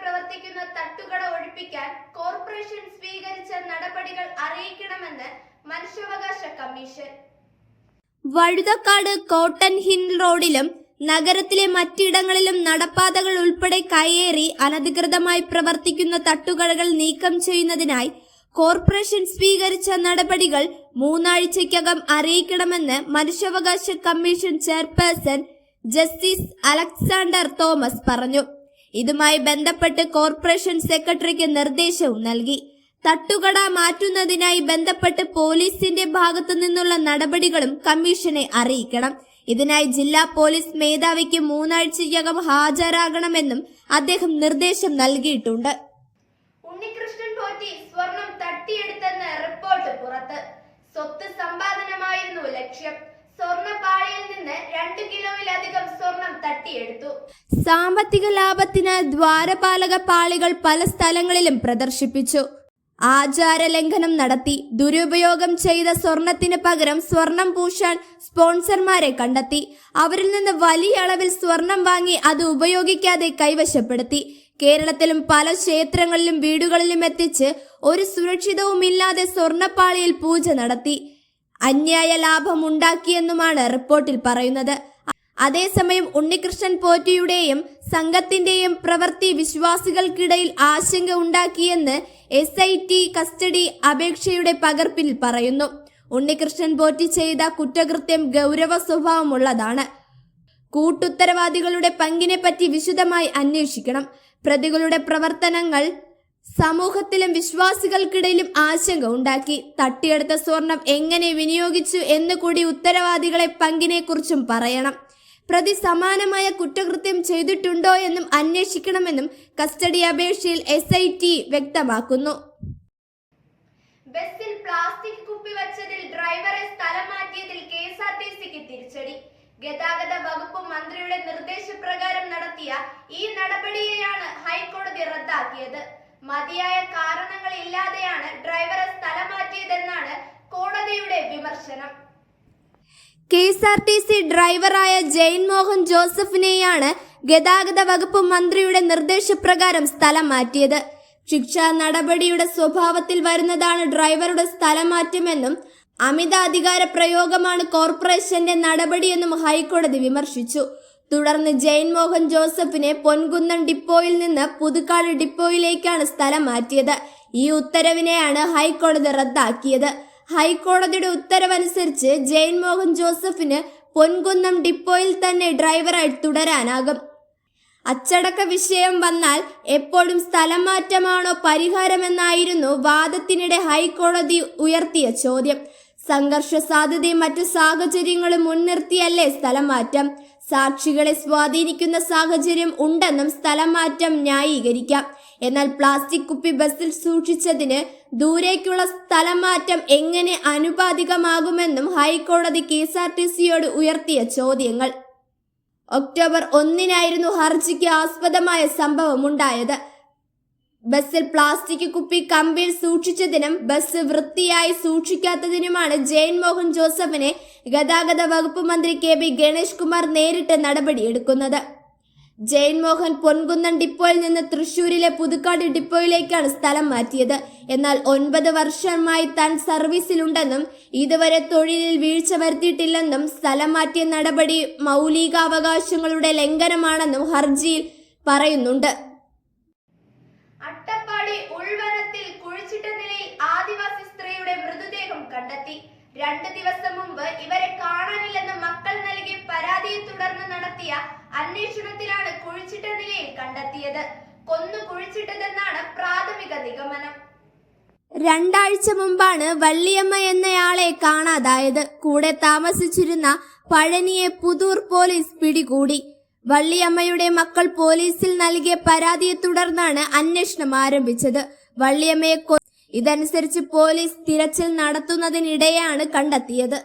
പ്രവർത്തിക്കുന്ന തട്ടുകട ഒഴിപ്പിക്കാൻ കോർപ്പറേഷൻ സ്വീകരിച്ച നടപടികൾ അറിയിക്കണമെന്ന് മനുഷ്യാവകാശ കമ്മീഷൻ. വഴുതക്കാട് കോട്ടൺ ഹിൻ റോഡിലും നഗരത്തിലെ മറ്റിടങ്ങളിലും നടപ്പാതകൾ ഉൾപ്പെടെ കയ്യേറി അനധികൃതമായി പ്രവർത്തിക്കുന്ന തട്ടുകടകൾ നീക്കം ചെയ്യുന്നതിനായി കോർപ്പറേഷൻ സ്വീകരിച്ച നടപടികൾ മൂന്നാഴ്ചയ്ക്കകം അറിയിക്കണമെന്ന് മനുഷ്യാവകാശ commission chairperson justice Alexander Thomas പറഞ്ഞു. ഇതുമായി ബന്ധപ്പെട്ട് കോർപ്പറേഷൻ സെക്രട്ടറിക്ക് നിർദ്ദേശവും നൽകി. തട്ടുകട മാറ്റുന്നതിനായി ബന്ധപ്പെട്ട് പോലീസിന്റെ ഭാഗത്തു നിന്നുള്ള നടപടികളും കമ്മീഷനെ അറിയിക്കണം. ഇതിനായി ജില്ലാ പോലീസ് മേധാവിക്ക് മൂന്നാഴ്ചയ്ക്കകം ഹാജരാകണമെന്നും അദ്ദേഹം നിർദ്ദേശം നൽകിയിട്ടുണ്ട്. ഉണ്ണികൃഷ്ണൻ പോറ്റി സ്വർണം തട്ടിയെടുത്തെന്ന് റിപ്പോർട്ട് പുറത്ത്. സ്വത്ത് സമ്പാദനമായിരുന്നു ലക്ഷ്യം. സ്വർണപ്പാളിയിൽ നിന്ന് രണ്ട് കിലോയിലധികം സ്വർണം തട്ടിയെടുത്തു. സാമ്പത്തിക ലാഭത്തിന് ദ്വാരപാലക പാളികൾ പല സ്ഥലങ്ങളിലും പ്രദർശിപ്പിച്ചു. ആചാര ലംഘനം നടത്തി ദുരുപയോഗം ചെയ്ത സ്വർണത്തിന് പകരം സ്വർണം പൂശാൻ സ്പോൺസർമാരെ കണ്ടെത്തി. അവരിൽ നിന്ന് വലിയ അളവിൽ സ്വർണം വാങ്ങി അത് ഉപയോഗിക്കാതെ കൈവശപ്പെടുത്തി. കേരളത്തിലും പല ക്ഷേത്രങ്ങളിലും വീടുകളിലും എത്തിച്ച് ഒരു സുരക്ഷിതവുമില്ലാതെ സ്വർണപ്പാളിയിൽ പൂജ നടത്തി. അന്യായ ലാഭം ഉണ്ടാക്കിയെന്നുമാണ് റിപ്പോർട്ടിൽ പറയുന്നത്. അതേസമയം ഉണ്ണികൃഷ്ണൻ പോറ്റിയുടെയും സംഘത്തിന്റെയും പ്രവൃത്തി വിശ്വാസികൾക്കിടയിൽ ആശങ്ക ഉണ്ടാക്കിയെന്ന് എസ് ഐ ടി കസ്റ്റഡി അപേക്ഷയുടെ പകർപ്പിൽ പറയുന്നു. ഉണ്ണികൃഷ്ണൻ പോറ്റി ചെയ്ത കുറ്റകൃത്യം ഗൗരവ സ്വഭാവമുള്ളതാണ്. കൂട്ടുത്തരവാദികളുടെ പങ്കിനെപ്പറ്റി വിശദമായി അന്വേഷിക്കണം. പ്രതികളുടെ പ്രവർത്തനങ്ങൾ സമൂഹത്തിലും വിശ്വാസികൾക്കിടയിലും ആശങ്ക ഉണ്ടാക്കി. തട്ടിയെടുത്ത സ്വർണം എങ്ങനെ വിനിയോഗിച്ചു എന്ന് കൂടി ഉത്തരവാദികളെ പങ്കിനെക്കുറിച്ചും പറയണം. പ്രതി സമാനമായ കുറ്റകൃത്യം ചെയ്തിട്ടുണ്ടോ എന്നും അന്വേഷിക്കണമെന്നും കസ്റ്റഡി അപേക്ഷയിൽ എസ് ഐ ടി വ്യക്തമാക്കുന്നു. ബസ്സിൽ പ്ലാസ്റ്റിക് കുപ്പി വച്ചതിൽ ഡ്രൈവറെ സ്ഥലം മാറ്റിയതിൽ കെ എസ് ആർ ടി സിക്ക് തിരിച്ചടി. ഗതാഗത വകുപ്പ് മന്ത്രിയുടെ നിർദ്ദേശപ്രകാരം നടത്തിയ ഈ നടപടിയെയാണ് ഹൈക്കോടതി റദ്ദാക്കിയത്. മതിയായ കാരണങ്ങൾ ഇല്ലാതെയാണ് ഡ്രൈവറെ സ്ഥലം മാറ്റിയതെന്നാണ് കോടതിയുടെ വിമർശനം. K S R T C ഡ്രൈവറായ ജെയിൻ മോഹൻ ജോസഫിനെയാണ് ഗതാഗത വകുപ്പ് മന്ത്രിയുടെ നിർദ്ദേശപ്രകാരം സ്ഥലം മാറ്റിയത്. ശിക്ഷാ നടപടിയുടെ സ്വഭാവത്തിൽ വരുന്നതാണ് ഡ്രൈവറുടെ സ്ഥലം മാറ്റമെന്നും അമിത അധികാര പ്രയോഗമാണ് കോർപ്പറേഷന്റെ നടപടിയെന്നും ഹൈക്കോടതി വിമർശിച്ചു. തുടർന്ന് ജയൻ മോഹൻ ജോസഫിനെ പൊൻകുന്നം ഡിപ്പോയിൽ നിന്ന് പുതുക്കാട് ഡിപ്പോയിലേക്കാണ് സ്ഥലം മാറ്റിയത്. ഈ ഉത്തരവിനെയാണ് ഹൈക്കോടതി റദ്ദാക്കിയത്. ഹൈക്കോടതിയുടെ ഉത്തരവനുസരിച്ച് ജയൻ മോഹൻ ജോസഫിന് പൊൻകുന്നം ഡിപ്പോയിൽ തന്നെ ഡ്രൈവറായി തുടരാനാകും. അച്ചടക്ക വിഷയം വന്നാൽ എപ്പോഴും സ്ഥലം മാറ്റമാണോ പരിഹാരമെന്നായിരുന്നു വാദത്തിനിടെ ഹൈക്കോടതി ഉയർത്തിയ ചോദ്യം. സംഘർഷ സാധ്യതയും മറ്റു സാഹചര്യങ്ങളും മുൻനിർത്തിയല്ലേ സ്ഥലം മാറ്റം? സാക്ഷികളെ സ്വാധീനിക്കുന്ന സാഹചര്യം ഉണ്ടെന്നും സ്ഥലം മാറ്റം ന്യായീകരിക്കാം. എന്നാൽ പ്ലാസ്റ്റിക് കുപ്പി ബസ്സിൽ സൂക്ഷിച്ചതിന് ദൂരേക്കുള്ള സ്ഥലം മാറ്റം എങ്ങനെ അനുപാതികമാകുമെന്നും ഹൈക്കോടതി കെ എസ് ആർ ടി സിയോട് ഉയർത്തിയ ചോദ്യങ്ങൾ. ഒക്ടോബർ ഒന്നിനായിരുന്നു ഹർജിക്ക് ആസ്പദമായ സംഭവം ഉണ്ടായത് ബസ്സിൽ പ്ലാസ്റ്റിക് കുപ്പി കമ്പിയിൽ സൂക്ഷിച്ചതിനും ബസ് വൃത്തിയായി സൂക്ഷിക്കാത്തതിനുമാണ് ജയൻ മോഹൻ ജോസഫിനെ ഗതാഗത വകുപ്പ് മന്ത്രി കെ ബി ഗണേഷ് കുമാർ നേരിട്ട് നടപടിയെടുക്കുന്നത്. ജയൻ മോഹൻ പൊൻകുന്നം ഡിപ്പോയിൽ നിന്ന് തൃശൂരിലെ പുതുക്കാട് ഡിപ്പോയിലേക്കാണ് സ്ഥലം മാറ്റിയത്. എന്നാൽ ഒൻപത് വർഷമായി താൻ സർവീസിലുണ്ടെന്നും ഇതുവരെ തൊഴിലിൽ വീഴ്ച വരുത്തിയിട്ടില്ലെന്നും സ്ഥലം മാറ്റിയ നടപടി മൗലികാവകാശങ്ങളുടെ ലംഘനമാണെന്നും ഹർജിയിൽ പറയുന്നുണ്ട്. രണ്ട് ദിവസം മുമ്പ് ഇവരെ കാണാനില്ലെന്ന് മക്കൾ നൽകിയ പരാതിയെ തുടർന്ന് നടത്തിയ അന്വേഷണത്തിലാണ് കുഴിച്ചിട്ട നിലയിൽ കണ്ടെത്തിയത്. കൊന്നു കുഴിച്ചിട്ടതെന്നാണ് പ്രാഥമിക നിഗമനം. രണ്ടാഴ്ച മുമ്പാണ് വള്ളിയമ്മ എന്നയാളെ കാണാതായത്. കൂടെ താമസിച്ചിരുന്ന പഴനിയെ പുതൂർ പോലീസ് പിടികൂടി. വള്ളിയമ്മയുടെ മക്കൾ പോലീസിൽ നൽകിയ പരാതിയെ തുടർന്നാണ് അന്വേഷണം ആരംഭിച്ചത്. വള്ളിയമ്മയെ ഇതനുസരിച്ച് പോലീസ് തിരച്ചിൽ നടത്തുന്നതിനിടെയാണ് കണ്ടെത്തിയത്